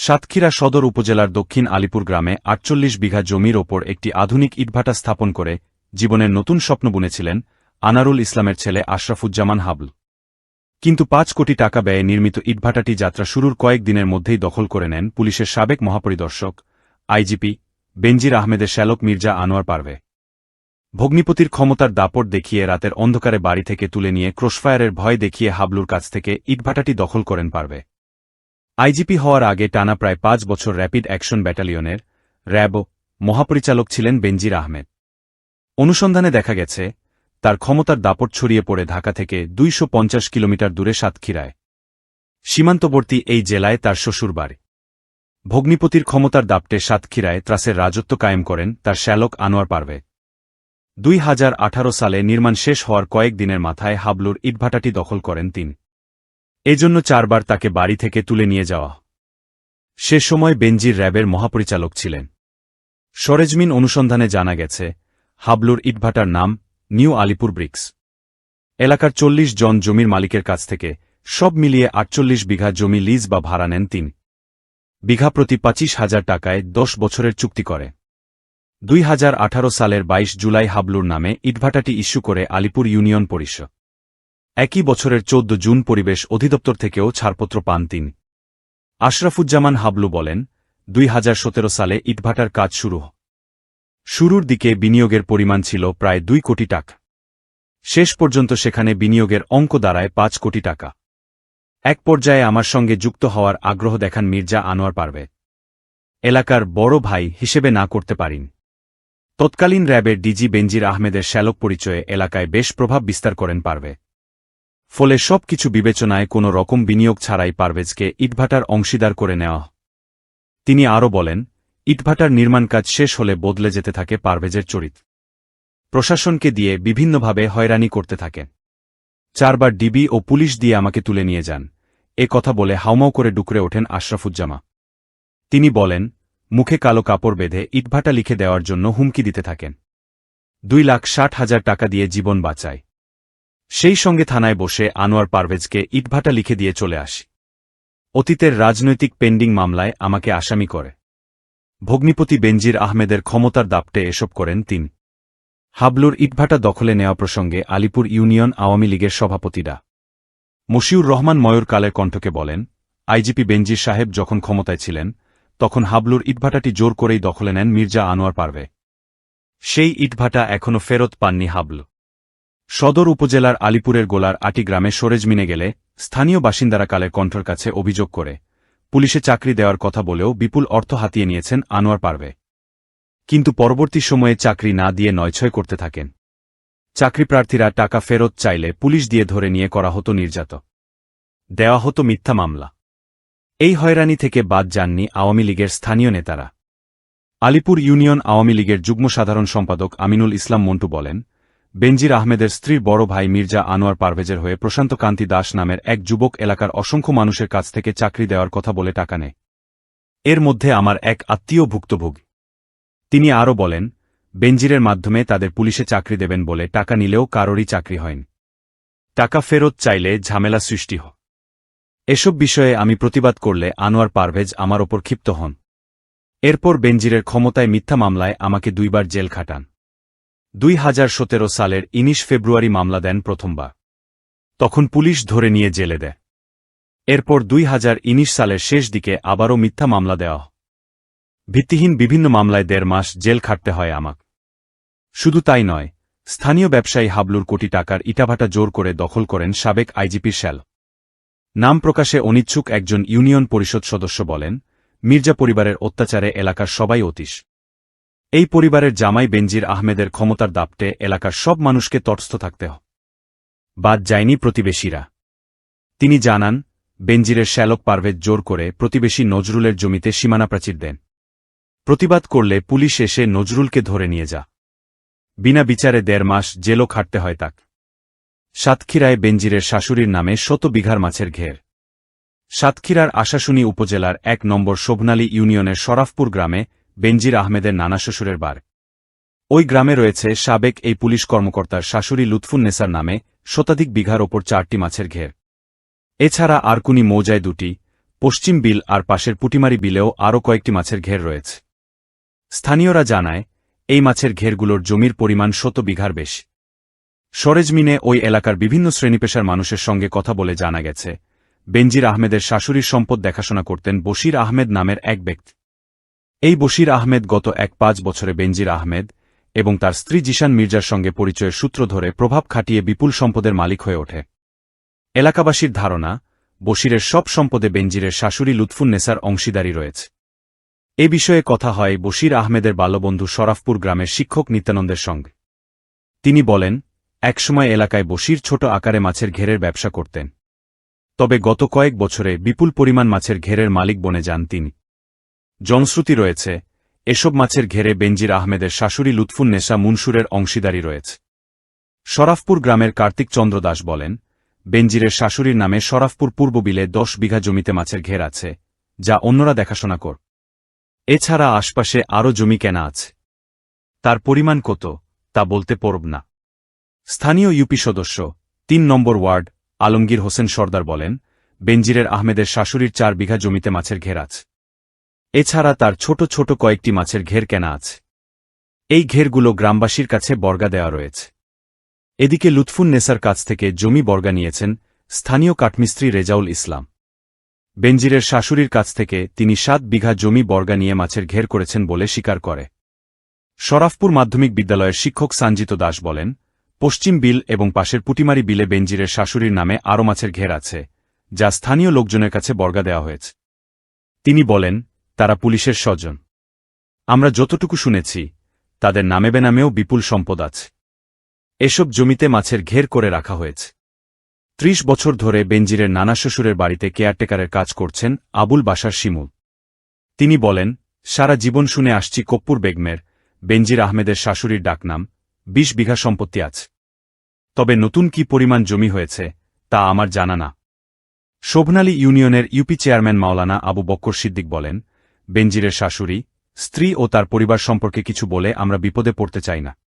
সাতক্ষীরা সদর উপজেলার দক্ষিণ আলিপুর গ্রামে আটচল্লিশ বিঘা জমির ওপর একটি আধুনিক ইটভাটা স্থাপন করে জীবনের নতুন স্বপ্ন বুনেছিলেন আনারুল ইসলামের ছেলে আশরাফুজ্জামান হাবল। কিন্তু পাঁচ কোটি টাকা ব্যয়ে নির্মিত ইটভাটাটি যাত্রা শুরুর কয়েক দিনের মধ্যেই দখল করে নেন পুলিশের সাবেক মহাপরিদর্শক, আইজিপি বেনজির আহমেদের শ্যালক মির্জা আনোয়ার পারভে। ভগ্নিপতির ক্ষমতার দাপট দেখিয়ে রাতের অন্ধকারে বাড়ি থেকে তুলে নিয়ে ক্রসফায়ারের ভয় দেখিয়ে হাবলুর কাছ থেকে ইটভাটাটি দখল করেন পারবে আইজিপি হওয়ার আগে টানা প্রায় পাঁচ বছর র্যাপিড অ্যাকশন ব্যাটালিয়নের র্যাব মহাপরিচালক ছিলেন বেনজির আহমেদ। অনুসন্ধানে দেখা গেছে, তার ক্ষমতার দাপট ছড়িয়ে পড়ে ঢাকা থেকে দুইশো পঞ্চাশ কিলোমিটার দূরে সাতক্ষীরায়। সীমান্তবর্তী এই জেলায় তার শ্বশুর বাড়ি। ভগ্নিপতির ক্ষমতার দাপটে সাতক্ষীরায় ত্রাসের রাজত্ব কায়েম করেন তার শ্যালক আনোয়ার পারবে দুই হাজার আঠারো সালে নির্মাণ শেষ হওয়ার কয়েক দিনের মাথায় হাবলুর ইটভাটাটি দখল করেন তিনি। এজন্য চারবার তাকে বাড়ি থেকে তুলে নিয়ে যাওয়া। সে সময় বেনজির র্যাবের মহাপরিচালক ছিলেন। সরেজমিন অনুসন্ধানে জানা গেছে, হাবলুর ইটভাটার নাম নিউ আলিপুর ব্রিক্স। এলাকার চল্লিশ জন জমির মালিকের কাছ থেকে সব মিলিয়ে আটচল্লিশ বিঘা জমি লিজ বা ভাড়া নেন তিনি। বিঘা প্রতি পঁচিশ হাজার টাকায় দশ বছরের চুক্তি করে। দুই হাজার আঠারো সালের ২২ জুলাই হাবলুর নামে ইটভাটাটি ইস্যু করে আলিপুর ইউনিয়ন পরিষদ। একই বছরের চোদ্দ জুন পরিবেশ অধিদপ্তর থেকেও ছাড়পত্র পান তিনি। আশরাফুজ্জামান হাবলু বলেন, দুই হাজার সতেরো সালে ইটভাটার কাজ শুরু শুরুর দিকে বিনিয়োগের পরিমাণ ছিল প্রায় দুই কোটি টাকা। শেষ পর্যন্ত সেখানে বিনিয়োগের অঙ্ক দাঁড়ায় পাঁচ কোটি টাকা। এক পর্যায়ে আমার সঙ্গে যুক্ত হওয়ার আগ্রহ দেখান মির্জা আনোয়ার পারবে এলাকার বড় ভাই হিসেবে না করতে পারিন। তৎকালীন র্যাবের ডিজি বেনজির আহমেদের শ্যালক পরিচয়ে এলাকায় বেশ প্রভাব বিস্তার করেন পারবে ফলে সব কিছু বিবেচনায় কোনো রকম বিনিয়োগ ছাড়াই পারভেজকে ইটভাটার অংশীদার করে নেওয়া তিনি আরও বলেন, ইটভাটার নির্মাণ কাজ শেষ হলে বদলে যেতে থাকে পারভেজের চরিত্র। প্রশাসনকে দিয়ে বিভিন্নভাবে হয়রানি করতে থাকেন চারবার ডিবি ও পুলিশ দিয়ে আমাকে তুলে নিয়ে যান, এ কথা বলে হাউমাউ করে ডুকরে ওঠেন আশরাফুজ্জামা। তিনি বলেন, মুখে কালো কাপড় বেঁধে ইটভাটা লিখে দেওয়ার জন্য হুমকি দিতে থাকেন। দুই লাখ ষাট হাজার টাকা দিয়ে জীবন বাঁচায়। সেই সঙ্গে থানায় বসে আনোয়ার পারভেজকে ইটভাটা লিখে দিয়ে চলে আসি। অতীতের রাজনৈতিক পেন্ডিং মামলায় আমাকে আসামি করে। ভগ্নিপতি বেনজির আহমেদের ক্ষমতার দাপটে এসব করেন তিনি। হাবলুর ইটভাটা দখলে নেওয়া প্রসঙ্গে আলিপুর ইউনিয়ন আওয়ামী লীগের সভাপতিরা মশিউর রহমান ময়ূর কালের কণ্ঠকে বলেন, আইজিপি বেনজির সাহেব যখন ক্ষমতায় ছিলেন, তখন হাবলুর ইটভাটাটি জোর করেই দখলে নেন মির্জা আনোয়ার পারবে সেই ইটভাটা এখনও ফেরত পাননি হাবলু। সদর উপজেলার আলিপুরের গোলার আটি গ্রামে সরেজমিনে গেলে স্থানীয় বাসিন্দারা কালের কণ্ঠর কাছে অভিযোগ করে। পুলিশে চাকরি দেওয়ার কথা বলেও বিপুল অর্থ হাতিয়ে নিয়েছেন আনোয়ার পারবে কিন্তু পরবর্তী সময়ে চাকরি না দিয়ে নয়ছয় করতে থাকেন। চাকরিপ্রার্থীরা টাকা ফেরত চাইলে পুলিশ দিয়ে ধরে নিয়ে করা হতো নির্যাত। দেওয়া হতো মিথ্যা মামলা। এই হয়রানি থেকে বাদ যাননি আওয়ামী লীগের স্থানীয় নেতারা। আলিপুর ইউনিয়ন আওয়ামী লীগের যুগ্ম সাধারণ সম্পাদক আমিনুল ইসলাম মন্টু বলেন বেনজির আহমেদের স্ত্রীর বড় ভাই মির্জা আনোয়ার পারভেজের হয়ে প্রশান্ত কান্তি দাস নামের এক যুবক এলাকার অসংখ্য মানুষের কাছ থেকে চাকরি দেওয়ার কথা বলে টাকা নেয়। এর মধ্যে আমার এক আত্মীয় ভুক্তভোগী। তিনি আরও বলেন, বেনজিরের মাধ্যমে তাদের পুলিশে চাকরি দেবেন বলে টাকা নিলেও কারোরই চাকরি হয়নি। টাকা ফেরত চাইলে ঝামেলা সৃষ্টি হয় এসব বিষয়ে আমি প্রতিবাদ করলে আনোয়ার পারভেজ আমার ওপর ক্ষিপ্ত হন। এরপর বেনজিরের ক্ষমতায় মিথ্যা মামলায় আমাকে দুইবার জেল খাটান। দুই হাজার সতেরো সালের ইনিশ ফেব্রুয়ারি মামলা দেন প্রথমবার। তখন পুলিশ ধরে নিয়ে জেলে দেয়। এরপর দুই হাজার ইনিশ সালের শেষ দিকে আবারও মিথ্যা মামলা দেওয়া ভিত্তিহীন বিভিন্ন মামলায় দেড় মাস জেল খাটতে হয় আমাক। শুধু তাই নয়, স্থানীয় ব্যবসায়ী হাবলুর কোটি টাকার ইটাভাটা জোর করে দখল করেন সাবেক আইজিপি শ্যাল। নাম প্রকাশে অনিচ্ছুক একজন ইউনিয়ন পরিষদ সদস্য বলেন, মির্জা পরিবারের অত্যাচারে এলাকার সবাই অতীশ। এই পরিবারের জামাই বেনজির আহমেদের ক্ষমতার দাপটে এলাকার সব মানুষকে তটস্থ থাকতে হয় বাদ যায়নি প্রতিবেশীরা। তিনি জানান, বেনজিরের শ্যালক পারভেজ জোর করে প্রতিবেশী নজরুলের জমিতে সীমানা প্রাচীর দেন। প্রতিবাদ করলে পুলিশ এসে নজরুলকে ধরে নিয়ে যা। বিনা বিচারে দেড় মাস জেলও খাটতে হয় তাক। সাতক্ষীরায় বেনজিরের শাশুড়ির নামে শত বিঘার মাছের ঘের। সাতক্ষীরার আশাশুনি উপজেলার এক নম্বর শোভনালী ইউনিয়নের শরাফপুর গ্রামে বেনজির আহমেদের নানা শ্বশুরের বার। ওই গ্রামে রয়েছে সাবেক এই পুলিশ কর্মকর্তার শাশুড়ি লুৎফুন নেসার নামে শতাধিক বিঘার ওপর চারটি মাছের ঘের। এছাড়া আরকুনি মৌজায় দুটি, পশ্চিম বিল আর পাশের পুটিমারি বিলেও আরও কয়েকটি মাছের ঘের রয়েছে। স্থানীয়রা জানায়, এই মাছের ঘেরগুলোর জমির পরিমাণ শত বিঘার বেশি। সরেজমিনে ওই এলাকার বিভিন্ন শ্রেণীপেশার মানুষের সঙ্গে কথা বলে জানা গেছে, বেনজির আহমেদের শাশুড়ির সম্পদ দেখাশোনা করতেন বশির আহমেদ নামের এক ব্যক্তি। এই বশির আহমেদ গত এক পাঁচ বছরে বেনজির আহমেদ এবং তার স্ত্রী জিশান মির্জার সঙ্গে পরিচয়ের সূত্র ধরে প্রভাব খাটিয়ে বিপুল সম্পদের মালিক হয়ে ওঠে। এলাকাবাসীর ধারণা, বশিরের সব সম্পদে বেনজিরের শাশুড়ি লুৎফুন নেসার অংশীদারি রয়েছে। এ বিষয়ে কথা হয় বশির আহমেদের বাল্যবন্ধু শরাফপুর গ্রামের শিক্ষক নিত্যানন্দের সঙ্গে। তিনি বলেন, একসময় এলাকায় বশির ছোট আকারে মাছের ঘেরের ব্যবসা করতেন। তবে গত কয়েক বছরে বিপুল পরিমাণ মাছের ঘেরের মালিক বনে যান তিনি। জনশ্রুতি রয়েছে, এসব মাছের ঘেরে বেনজির আহমেদের শাশুড়ি লুৎফুন নেশা মুনসুরের অংশীদারি রয়েছে। শরাফপুর গ্রামের কার্তিক চন্দ্র দাস বলেন, বেনজিরের শাশুড়ির নামে শরাফপুর পূর্ব বিলে দশ বিঘা জমিতে মাছের ঘের আছে, যা অন্যরা দেখাশোনা কর। এছাড়া আশপাশে আরও জমি কেনা আছে। তার পরিমাণ কত, তা বলতে পরব না। স্থানীয় ইউপি সদস্য, তিন নম্বর ওয়ার্ড, আলমগীর হোসেন সর্দার বলেন, বেনজিরের আহমেদের শাশুড়ির চার বিঘা জমিতে মাছের ঘের আছে। এছাড়া তার ছোট ছোট কয়েকটি মাছের ঘের কেনা আছে। এই ঘেরগুলো গ্রামবাসীর কাছে বর্গা দেওয়া রয়েছে। এদিকে লুৎফুন নেসার কাছ থেকে জমি বর্গা নিয়েছেন স্থানীয় কাঠমিস্ত্রি রেজাউল ইসলাম। বেনজিরের শাশুড়ির কাছ থেকে তিনি সাত বিঘা জমি বর্গা নিয়ে মাছের ঘের করেছেন বলে স্বীকার করে। শরাফপুর মাধ্যমিক বিদ্যালয়ের শিক্ষক সানজিত দাস বলেন, পশ্চিম বিল এবং পাশের পুটিমারি বিলে বেনজিরের শাশুড়ির নামে আরও মাছের ঘের আছে, যা স্থানীয় লোকজনের কাছে বর্গা দেওয়া হয়েছে। তিনি বলেন তারা পুলিশের স্বজন। আমরা যতটুকু শুনেছি, তাদের নামে বেনামেও বিপুল সম্পদ আছে। এসব জমিতে মাছের ঘের করে রাখা হয়েছে। ত্রিশ বছর ধরে বেনজিরের নানা শ্বশুরের বাড়িতে কেয়ারটেকারের কাজ করছেন আবুল বাসার শিমুল। তিনি বলেন, সারা জীবন শুনে আসছি কপ্পুর বেগমের, বেনজির আহমেদের শাশুড়ির ডাকনাম, বিশ বিঘা সম্পত্তি আছে। তবে নতুন কি পরিমাণ জমি হয়েছে, তা আমার জানা না। শোভনালী ইউনিয়নের ইউপি চেয়ারম্যান মাওলানা আবু বক্কর সিদ্দিক বলেন বেনজিরের শাশুড়ি স্ত্রী ও তার পরিবার সম্পর্কে কিছু বলে আমরা বিপদে পড়তে চাই না।